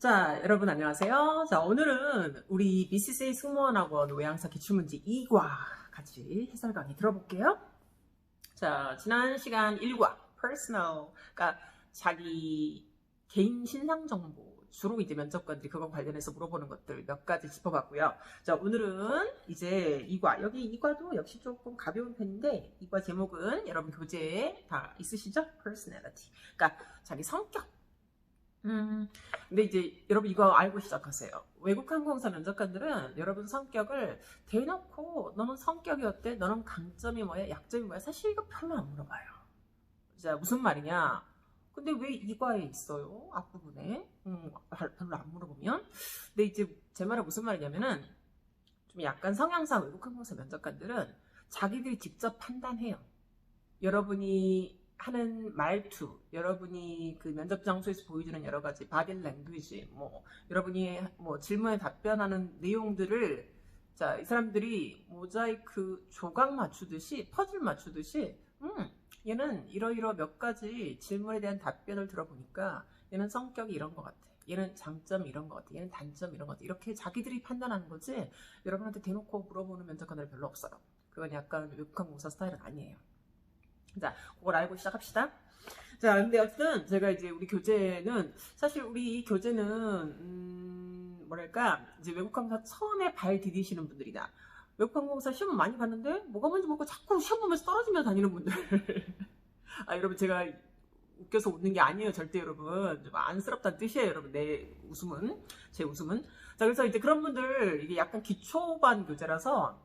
자, 여러분 안녕하세요. 자, 오늘은 우리 BCCA 승무원학원 외항사 기출문제 2과 같이 해설 강의 들어볼게요. 자, 지난 시간 1과 personal, 그러니까 자기 개인 신상 정보 주로 이제 면접관들이 그거 관련해서 물어보는 것들 몇 가지 짚어봤고요. 자, 오늘은 이제 2과 여기 2과도 역시 조금 가벼운 편인데 2과 제목은 여러분 교재에 다 있으시죠? personality. 그러니까 자기 성격 음, 근데 이제 여러분 이거 알고 시작하세요. 외국 항공사 면접관들은 여러분 성격을 대놓고 너는 성격이 어때? 너는 강점이 뭐야? 약점이 뭐야? 사실 이거 별로 안 물어봐요. 자, 무슨 말이냐? 근데 왜 이과에 있어요? 앞부분에? 음, 별- 별로 안 물어보면? 근데 이제 제 말은 무슨 말이냐면은 좀 약간 성향상 외국 항공사 면접관들은 자기들이 직접 판단해요. 여러분이 하는 말투, 여러분이 그 면접 장소에서 보여주는 여러 가지 바디 랭귀지, 뭐 여러분이 뭐 질문에 답변하는 내용들을 자, 이 사람들이 모자이크 조각 맞추듯이 퍼즐 맞추듯이 음, 얘는 이러이러 몇 가지 질문에 대한 답변을 들어보니까 얘는 성격이 이런 것 같아. 얘는 장점 이런 것 같아. 얘는 단점 이런 것 같아. 이렇게 자기들이 판단하는 거지 여러분한테 대놓고 물어보는 면접관들 별로 없어요. 그건 약간 외국한 공사 스타일은 아니에요. 자, 그걸 알고 시작합시다. 자, 근데 어쨌든 제가 이제 우리 교재는 사실 우리 이 교재는 음, 뭐랄까 이제 외국항공사 처음에 발 디디시는 분들이다. 외국 항공사 시험 많이 봤는데 뭐가 뭔지 모르고 자꾸 시험 보면서 떨어지며 다니는 분들. 아 여러분 제가 웃겨서 웃는 게 아니에요 절대 여러분 좀 안쓰럽다는 뜻이에요 여러분 내 웃음은 제 웃음은 자 그래서 이제 그런 분들 이게 약간 기초반 교재라서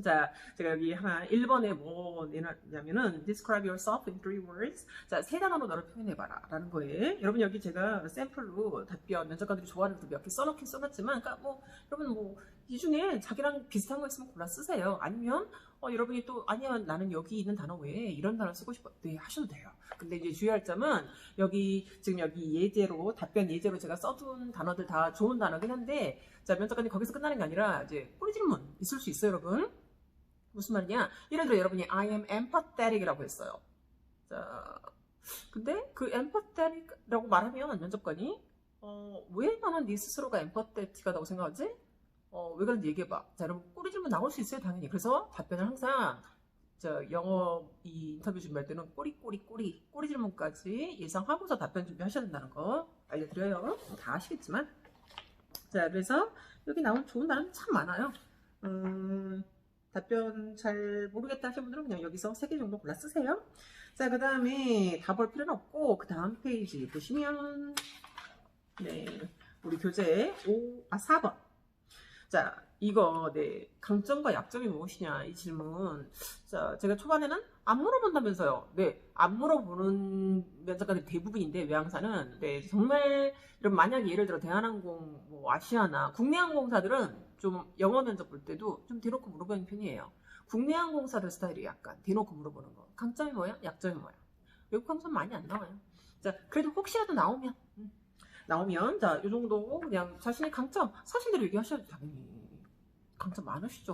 자, 제가 여기 하나 1번에 뭐 내놨냐면은 describe yourself in three words. 자, 세 단어로 너를 표현해 봐라. 라는 거예요. 여러분 여기 제가 샘플로 답변 면접관들이 좋아하는 것도 몇 개 써놓긴 써놨지만, 그러니까 뭐, 여러분 뭐, 이 중에 자기랑 비슷한 거 있으면 골라 쓰세요. 아니면, 어, 여러분이 또, 아니야, 나는 여기 있는 단어 외에 이런 단어 쓰고 싶어. 네, 하셔도 돼요. 근데 이제 주의할 점은, 여기, 지금 여기 예제로, 답변 예제로 제가 써둔 단어들 다 좋은 단어긴 한데, 자, 면접관이 거기서 끝나는 게 아니라, 이제, 꼬리 질문 있을 수 있어요, 여러분. 무슨 말이냐? 예를 들어 여러분이 I am empathetic이라고 했어요. 자, 근데 그 empathetic이라고 말하면 면접관이 어, 왜 나는 네 스스로가 empathetic하다고 생각하지? 어, 왜 그런지 얘기해봐. 자, 여러분 꼬리 질문 나올 수 있어요, 당연히. 그래서 답변을 항상 저 영어 이 인터뷰 준비할 때는 꼬리 꼬리 꼬리 꼬리 질문까지 예상하고서 답변 준비하셔야 된다는 거 알려드려요. 다 아시겠지만. 자, 그래서 여기 나온 좋은 단어는 참 많아요. 음, 답변 잘 모르겠다 하시는 분들은 그냥 여기서 세개 정도 골라 쓰세요. 자, 그 다음에 다 볼 필요는 없고, 그 다음 페이지 보시면, 네, 우리 교재 5, 아, 4번. 자, 이거, 네, 강점과 약점이 무엇이냐, 이 질문. 자, 제가 초반에는 안 물어본다면서요. 네, 안 물어보는 면접관들이 대부분인데, 외항사는. 네, 정말, 이런 만약에 예를 들어 대한항공, 뭐, 아시아나, 국내 항공사들은 좀 영어 면접 볼 때도 좀 대놓고 물어보는 편이에요. 국내 항공사들 스타일이 약간 대놓고 물어보는 거. 강점이 뭐야? 약점이 뭐야? 외국 항공사 많이 안 나와요. 자, 그래도 혹시라도 나오면, 음, 나오면, 자, 요 정도 그냥 자신의 강점, 사실대로 얘기하셔야죠, 당연히. 강점 많으시죠.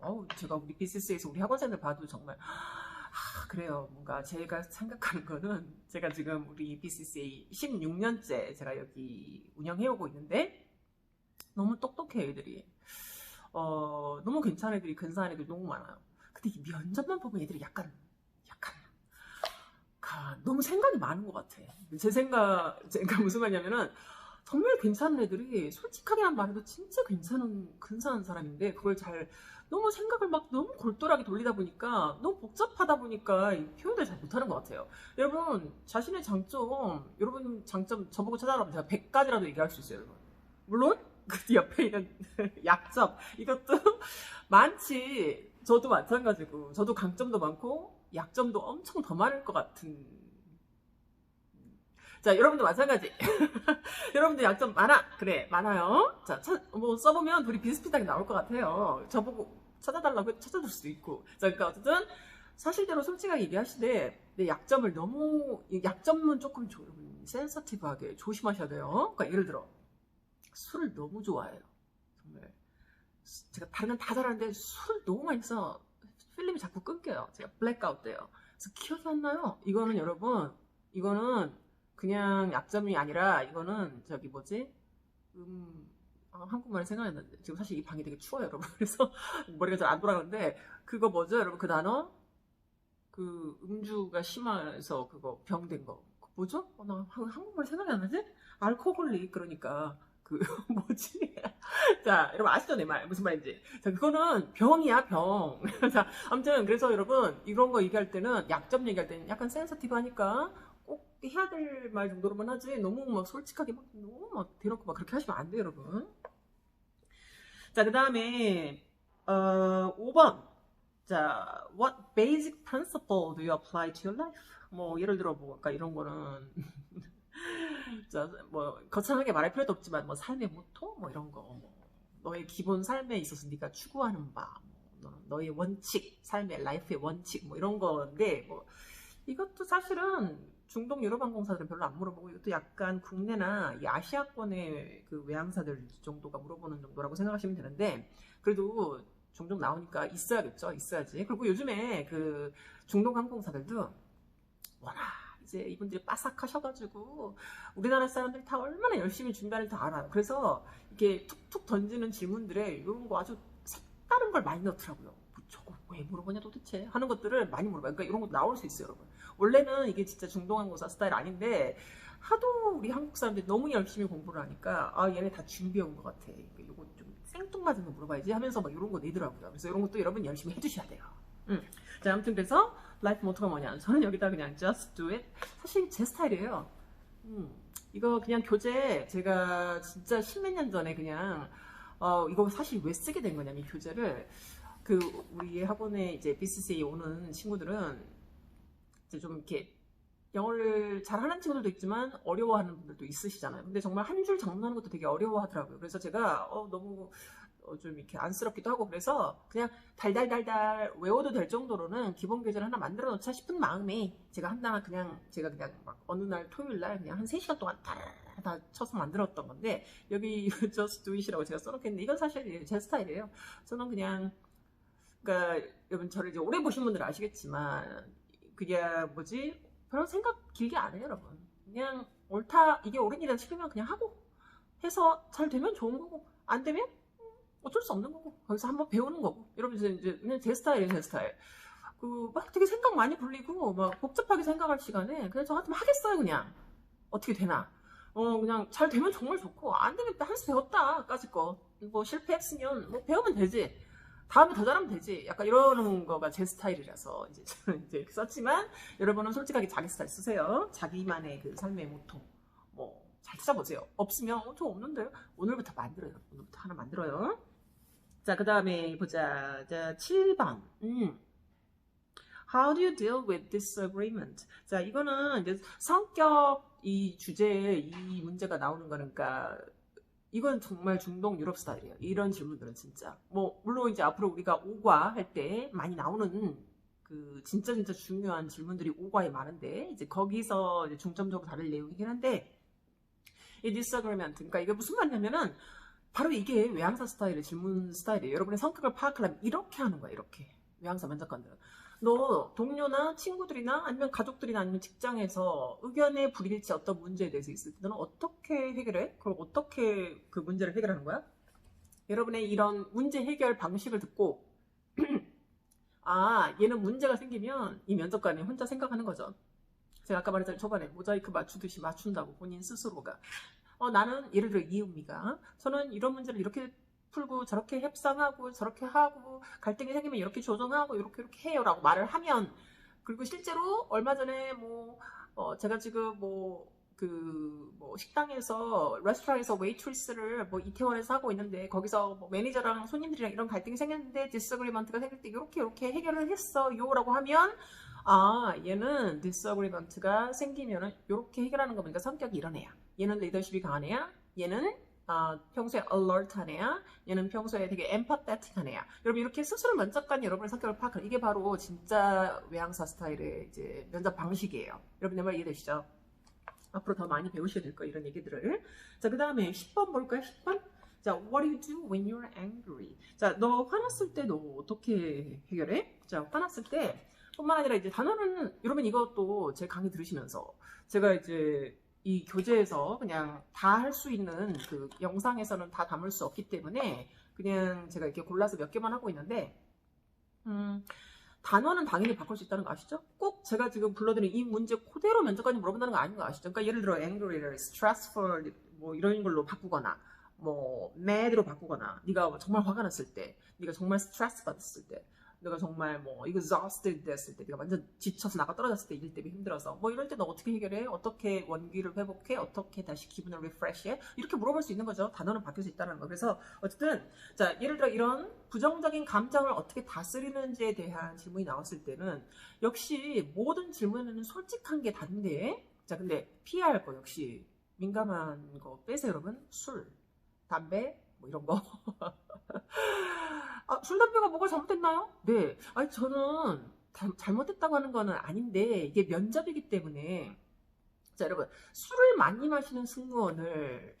어우, 제가 우리 BCS에서 우리 학원생들 봐도 정말, 아, 그래요. 뭔가 제가 생각하는 거는, 제가 지금 우리 BCCA 16년째 제가 여기 운영해오고 있는데, 너무 똑똑해, 애들이. 어, 너무 괜찮은 애들이, 근사한 애들이 너무 많아요. 근데 이 면접만 보면 애들이 약간, 약간, 가, 너무 생각이 많은 것 같아. 제 생각, 제가 무슨 말이냐면은, 정말 괜찮은 애들이 솔직하게만 말해도 진짜 괜찮은, 근사한 사람인데, 그걸 잘, 너무 생각을 막 너무 골똘하게 돌리다 보니까, 너무 복잡하다 보니까 이 표현을 잘 못하는 것 같아요. 여러분, 자신의 장점, 여러분 장점 저보고 찾아가면 제가 100가지라도 얘기할 수 있어요, 여러분. 물론, 그 옆에 있는 약점, 이것도 많지. 저도 마찬가지고, 저도 강점도 많고, 약점도 엄청 더 많을 것 같은. 자, 여러분도 마찬가지. 여러분도 약점 많아. 그래, 많아요. 자, 차- 뭐 써보면 둘이 비슷비슷하게 나올 것 같아요. 저보고 찾아달라고 찾아줄 수도 있고. 자, 그러니까 어쨌든 사실대로 솔직하게 얘기하시되 내 약점을 너무 이 약점은 조금 조, 센서티브하게 조심하셔야 돼요. 그러니까 예를 들어 술을 너무 좋아해요. 정말 제가 다른 건 다 잘하는데 술 너무 많이 써 필름이 자꾸 끊겨요. 제가 블랙아웃 돼요. 그래서 기억이 안 나요. 이거는 여러분 이거는 그냥 약점이 아니라 이거는 저기 뭐지 음, 아, 한국말이 나는데 지금 사실 이 방이 되게 추워요, 여러분. 그래서 머리가 잘 안 돌아가는데 그거 뭐죠, 여러분? 그 단어? 그 음주가 심해서 그거 병 된 거. 그 뭐죠? 어, 나 한- 한국말 생각이 안 나지? 알코올릭 그러니까 그 뭐지? 자, 여러분 아시죠 내 말? 무슨 말인지. 자, 그거는 병이야, 병. 자, 아무튼 그래서 여러분 이런 거 얘기할 때는 약점 얘기할 때는 약간 센서티브 하니까 꼭 해야 될 말 정도로만 하지 너무 막 솔직하게 막 너무 막 대놓고 막 그렇게 하시면 안 돼요, 여러분. 자, 그 다음에 어, 5번. 자, what basic principle do you apply to your life? 뭐 예를 들어 뭐 아까 이런 거는 자, 뭐 거창하게 말할 필요도 없지만 뭐 삶의 모토? 뭐 이런 거. 뭐, 너의 기본 삶에 있어서 네가 추구하는 바 뭐, 너- 너의 원칙 삶의 라이프의 원칙 뭐 이런 건데 뭐 이것도 사실은 중동 유럽 항공사들은 별로 안 물어보고 이것도 약간 국내나 이 아시아권의 그 외항사들 정도가 물어보는 정도라고 생각하시면 되는데 그래도 종종 나오니까 있어야겠죠 있어야지. 그리고 요즘에 그 중동 항공사들도 워낙 이제 이분들이 빠삭하셔가지고 우리나라 사람들이 다 얼마나 열심히 준비하는지 다 알아요. 그래서 이렇게 툭툭 던지는 질문들에 이런 거 아주 색다른 걸 많이 넣더라고요. 뭐 저거 왜 물어보냐 도대체 하는 것들을 많이 물어봐요. 그러니까 이런 것도 나올 수 있어요, 여러분. 원래는 이게 진짜 중동항공사 스타일 아닌데 하도 우리 한국 사람들이 너무 열심히 공부를 하니까 아 얘네 다 준비해 온 것 같아. 이거 좀 생뚱맞은 거 물어봐야지 하면서 막 이런 거 내더라고요. 그래서 이런 것도 여러분 열심히 해주셔야 돼요. 음. 자 아무튼 그래서 라이프 모토가 뭐냐? 저는 여기다 그냥 just do it. 사실 제 스타일이에요. 음, 이거 그냥 교재 제가 진짜 십몇 년 전에 그냥 어, 이거 사실 왜 쓰게 된 거냐면 이 교재를 그 우리 학원에 이제 BCC에 오는 친구들은 이제 좀 이렇게 영어를 잘하는 친구들도 있지만 어려워하는 분들도 있으시잖아요. 근데 정말 한줄 장문하는 것도 되게 어려워하더라고요. 그래서 제가 어, 너무 어, 좀 이렇게 안쓰럽기도 하고 그래서 그냥 달달달달 외워도 될 정도로는 기본 교재를 하나 만들어 놓자 싶은 마음에 제가 하나 그냥 제가 그냥 막 어느 날 토요일 날 그냥 한 3시간 동안 다 쳐서 만들었던 건데 여기 just do it이라고 제가 써놓겠는데 이건 사실 제 스타일이에요. 저는 그냥 그러니까 여러분 저를 이제 오래 보신 분들은 아시겠지만 그게 뭐지 별로 생각 길게 안 해요 여러분. 그냥 옳다 이게 옳은 일이다 싶으면 그냥 하고 해서 잘 되면 좋은 거고 안 되면 어쩔 수 없는 거고 거기서 한번 배우는 거고. 여러분 이제 그냥 제 스타일이에요 제 스타일. 그 막 되게 생각 많이 굴리고 막 복잡하게 생각할 시간에 그냥 저 같으면 하겠어요 그냥. 어떻게 되나. 어 그냥 잘 되면 정말 좋고 안 되면 한 수 배웠다까지 거뭐 실패했으면 뭐 배우면 되지. 다음에 더 잘하면 되지. 약간 이러는 거가 제 스타일이라서 이제 저는 이제 썼지만 여러분은 솔직하게 자기 스타일 쓰세요. 자기만의 그 삶의 모토. 뭐 잘 찾아보세요. 없으면 어, 저 없는데요. 오늘부터 만들어요. 오늘부터 하나 만들어요 자, 그 다음에 보자. 자, 7번. 음. How do you deal with disagreement? 자, 이거는 이제 성격 이 주제에 이 문제가 나오는 거니까 이건 정말 중동 유럽 스타일이에요. 이런 질문들은 진짜. 뭐 물론 이제 앞으로 우리가 오과 할 때 많이 나오는 그 진짜 진짜 중요한 질문들이 오과에 많은데 이제 거기서 이제 중점적으로 다룰 내용이긴 한데 이 disagreement 그러니까 이게 무슨 말이냐면은 바로 이게 외항사 스타일의 질문 스타일이에요. 여러분의 성격을 파악하려면 이렇게 하는 거야, 이렇게. 외항사 면접관들은. 너 동료나 친구들이나 아니면 가족들이나 아니면 직장에서 의견의 불일치 어떤 문제에 대해서 있을 때 너는 어떻게 해결해? 그럼 어떻게 그 문제를 해결하는 거야? 여러분의 이런 문제 해결 방식을 듣고 아, 얘는 문제가 생기면 이 면접관이 혼자 생각하는 거죠. 제가 아까 말했잖아요. 초반에 모자이크 맞추듯이 맞춘다고 본인 스스로가. 어, 나는 예를 들어 이은미가 저는 이런 문제를 이렇게 풀고 저렇게 협상하고 저렇게 하고 갈등이 생기면 이렇게 조정하고 이렇게 이렇게 해요라고 말을 하면 그리고 실제로 얼마 전에 뭐 어, 제가 지금 뭐 그 뭐 식당에서 레스토랑에서 웨이트리스를 뭐 이태원에서 하고 있는데 거기서 뭐 매니저랑 손님들이랑 이런 갈등이 생겼는데 디스그리먼트가 생길 때 이렇게 이렇게 해결을 했어 요 라고 하면 아 얘는 디스그리먼트가 생기면은 이렇게 해결하는 거 보니까 성격이 애야. 얘는 리더십이 애야. 얘는 아, 평소에 alert한 애야. 얘는 평소에 되게 empathetic한 애야. 여러분 이렇게 스스로 면접관이 여러분의 성격을 파악하는 이게 바로 진짜 외항사 스타일의 이제 면접 방식이에요. 여러분 내 말 이해되시죠? 앞으로 더 많이 배우셔야 될 거예요. 이런 얘기들을. 자, 그 다음에 10번 볼까요? 10번? 자, what do you do when you're angry? 자, 너 화났을 때 너 어떻게 해결해? 자, 화났을 때 뿐만 아니라 이제 단어는 여러분 이것도 제 강의 들으시면서 제가 이제 이 교재에서 그냥 다 할 수 있는 그 영상에서는 다 담을 수 없기 때문에 그냥 제가 이렇게 골라서 몇 개만 하고 있는데 음, 단어는 당연히 바꿀 수 있다는 거 아시죠? 꼭 제가 지금 불러드린 이 문제 그대로 면접관이 물어본다는 거 아닌 거 아시죠? 그러니까 예를 들어 angry를 stressful 뭐 이런 걸로 바꾸거나 뭐 mad로 바꾸거나 네가 정말 화가 났을 때 네가 정말 스트레스 받았을 때 내가 정말 뭐 exhausted 됐을 때 네가 완전 지쳐서 나가 떨어졌을 때 일 때문에 힘들어서 뭐 이럴 때 너 어떻게 해결해? 어떻게 원기를 회복해? 어떻게 다시 기분을 리프레시해? 이렇게 물어볼 수 있는 거죠. 단어는 바뀔 수 있다는 거. 그래서 어쨌든 자 예를 들어 이런 부정적인 감정을 어떻게 다스리는지에 대한 질문이 나왔을 때는 역시 모든 질문에는 솔직한 게 단데 자 근데 피해야 할 거 역시 민감한 거 빼세요 여러분 술 담배 뭐 이런 거 아, 술 담배가 뭐가 잘못됐나요? 네. 아니 저는 다- 잘못됐다고 하는 거는 아닌데 이게 면접이기 때문에. 자 여러분. 술을 많이 마시는 승무원을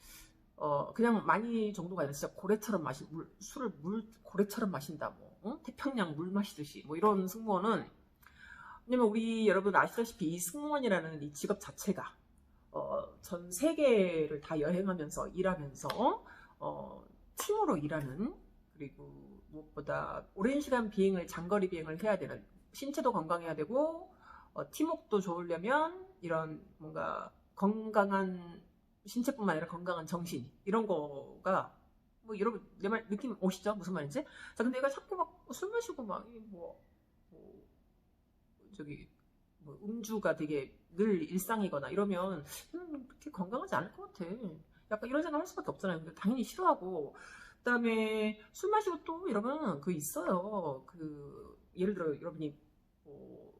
어 그냥 많이 정도가 아니라 진짜 고래처럼 마시 물 술을 물 고래처럼 마신다 뭐 어? 태평양 물 마시듯이. 뭐 이런 승무원은 왜냐면 우리 여러분 아시다시피 이 승무원이라는 이 직업 자체가 어, 전 세계를 다 여행하면서 일하면서 어, 팀으로 일하는 그리고 무엇보다 오랜 시간 비행을 장거리 비행을 해야 되는 신체도 건강해야 되고 어, 팀워크도 좋으려면 이런 뭔가 건강한 신체뿐만 아니라 건강한 정신 이런 거가 뭐 여러분 내 말 느낌 오시죠? 무슨 말인지? 자 근데 얘가 자꾸 막 술 마시고 막뭐 뭐, 저기 뭐 음주가 되게 늘 일상이거나 이러면 음, 그렇게 건강하지 않을 것 같아. 약간 이런 생각 할 수밖에 없잖아요. 근데 당연히 싫어하고 그다음에 술 마시고 또 이러면 그 있어요. 그 예를 들어 여러분이 뭐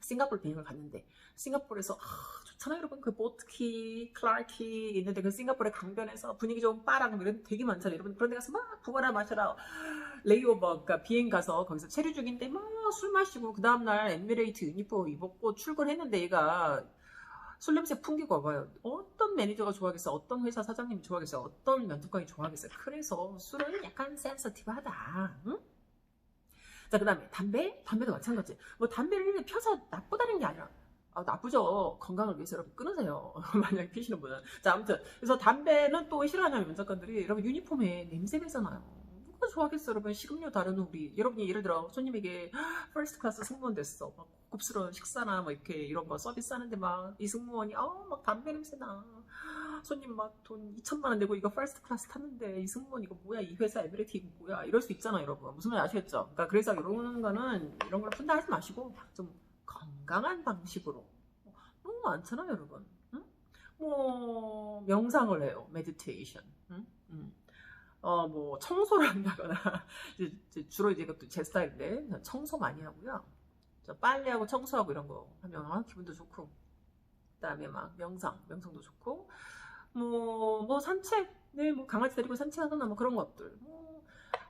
싱가포르 비행을 갔는데 싱가포르에서 아, 좋잖아요 여러분. 그 보트키 클라키 있는데 그 싱가포르의 강변에서 분위기 좋은 바랑 이런 데 되게 많잖아요. 여러분 그런 데 가서 막 부어라 마셔라 레이오버 그러니까 비행 가서 거기서 체류 중인데 막 술 마시고 그 다음날 에미레이트 유니폼 입었고 출근했는데 얘가 술 냄새 풍기고 와봐요 어떤 매니저가 좋아하겠어 어떤 회사 사장님이 좋아하겠어 어떤 면접관이 좋아하겠어요 그래서 술은 약간 센서티브하다 응? 자, 그 다음에 담배? 담배도 마찬가지. 뭐 담배를 펴서 나쁘다는 게 아니라 아, 나쁘죠. 건강을 위해서 여러분 끊으세요. 만약에 피시는 분은. 자, 아무튼. 그래서 담배는 또왜 싫어하냐면 면접관들이 여러분 유니폼에 냄새 배잖아요. 누가 좋아하겠어, 여러분. 식음료 다른 우리. 여러분이 예를 들어 손님에게 퍼스트 클래스 승무원 됐어. 막 고급스러운 식사나 뭐 이렇게 이런 거 서비스 하는데 막 이 승무원이 어, 막 담배 냄새 나. 손님 막 돈 2천만 원 내고 이거 퍼스트 클래스 탔는데 이 승무원 이거 뭐야 이 회사 에베레티 이거 뭐야 이럴 수 있잖아 여러분 무슨 말인지 아시겠죠? 그러니까 그래서 이런 거는 이런 걸 푼다 하지 마시고 좀 건강한 방식으로 너무 많잖아요 여러분 응? 뭐 명상을 해요 메디테이션 응? 응. 어 뭐 청소를 한다거나 주로 이제 이것도 제 스타일인데 청소 많이 하고요. 저 빨래하고 청소하고 이런 거 하면 아, 기분도 좋고. 그다음에 막 명상 명상도 좋고. 뭐, 뭐 산책, 네, 뭐 강아지 데리고 산책하거나 뭐 그런 것들. 뭐,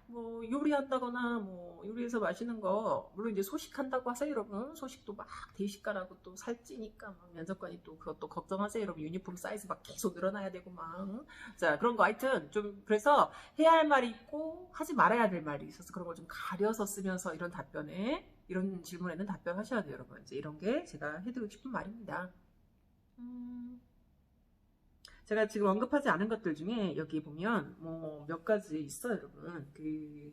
뭐 요리한다거나 뭐 요리해서 마시는 거 물론 이제 소식한다고 하세요 여러분? 소식도 막 대식가라고 또 살찌니까 막 면접관이 또 그것도 걱정하세요 여러분. 유니폼 사이즈 막 계속 늘어나야 되고 막 자 그런 거 하여튼 좀 그래서 해야 할 말이 있고 하지 말아야 될 말이 있어서 그런 걸 좀 가려서 쓰면서 이런 답변에 이런 질문에는 답변하셔야 돼요 여러분. 이제 이런 게 제가 해드리고 싶은 말입니다. 음... 제가 지금 언급하지 않은 것들 중에 여기 보면 뭐 몇 가지 있어요, 여러분. 그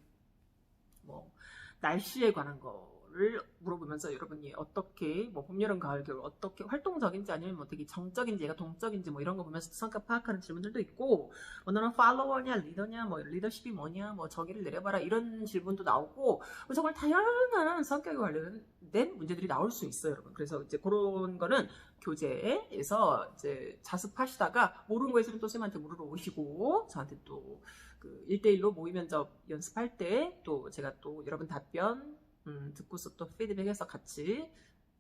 뭐 날씨에 관한 거 를 물어보면서 여러분이 어떻게 뭐 봄, 여름, 가을, 겨울 어떻게 활동적인지 아니면 뭐 되게 정적인지 얘가 동적인지 뭐 이런 거 보면서 성격 파악하는 질문들도 있고 뭐 너는 팔로워냐 리더냐 뭐 리더십이 뭐냐 뭐 저기를 내려봐라 이런 질문도 나오고 뭐 정말 다양한 성격에 관련된 문제들이 나올 수 있어요, 여러분. 그래서 이제 그런 거는 교재에서 이제 자습하시다가 모르는 거 있으면 또 쌤한테 물으러 오시고 저한테 또그 1대1로 모의 면접 연습할 때 또 제가 또 여러분 답변 음, 듣고서 또 피드백해서 같이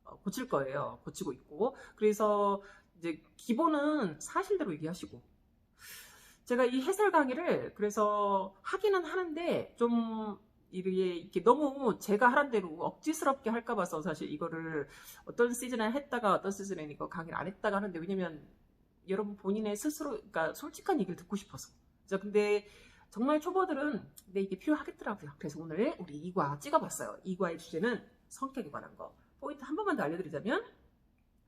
어, 고칠 거예요. 고치고 있고. 그래서 이제 기본은 사실대로 얘기하시고. 제가 이 해설 강의를 그래서 하기는 하는데 좀 이렇게 너무 제가 하란 대로 억지스럽게 할까 봐서 사실 이거를 어떤 시즌에 했다가 어떤 시즌에 이거 강의를 안 했다가 하는데 왜냐면 여러분 본인의 스스로 그러니까 솔직한 얘기를 듣고 싶어서. 자 근데 정말 초보들은 근데 이게 필요하겠더라고요 그래서 오늘 우리 2과 찍어봤어요 2과의 주제는 성격에 관한 거 포인트 한 번만 더 알려드리자면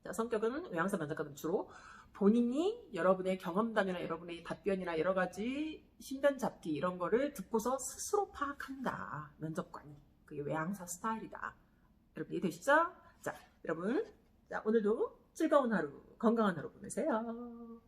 자, 성격은 외향사 면접관은 주로 본인이 여러분의 경험담이나 여러분의 답변이나 여러 가지 신변 잡기 이런 거를 듣고서 스스로 파악한다. 면접관이. 그게 외향사 스타일이다. 여러분 이해되시죠? 자, 여러분. 자, 오늘도 즐거운 하루, 건강한 하루 보내세요.